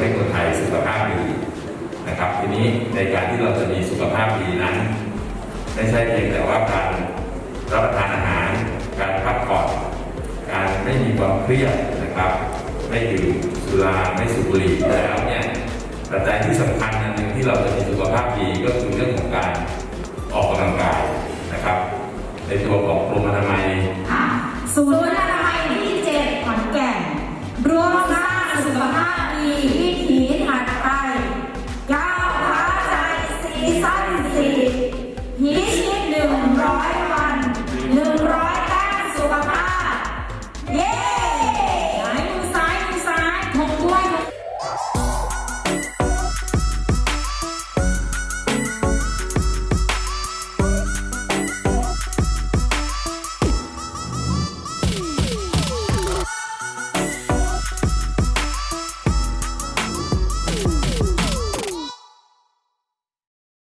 ให้คนไทยสุขภาพดีนะครับทีนี้ในการที่เราจะมีสุขภาพดีนั้น ไม่ใช่เพียงแต่ว่าการรับประทานอาหาร การพักผ่อน การไม่มีความเครียดนะครับ ไม่ดื่มสุราไม่สูบบุหรี่แล้วเนี่ยปัจจัยที่สำคัญอันหนึ่งที่เราจะมีสุขภาพดีก็คือเรื่องของการออกกำลังกายนะครับ ในตัวของกรมอนามัยศูนย์อนามัยที่เจ็ดขอนแก่นรวมสร้างสุขภาพดี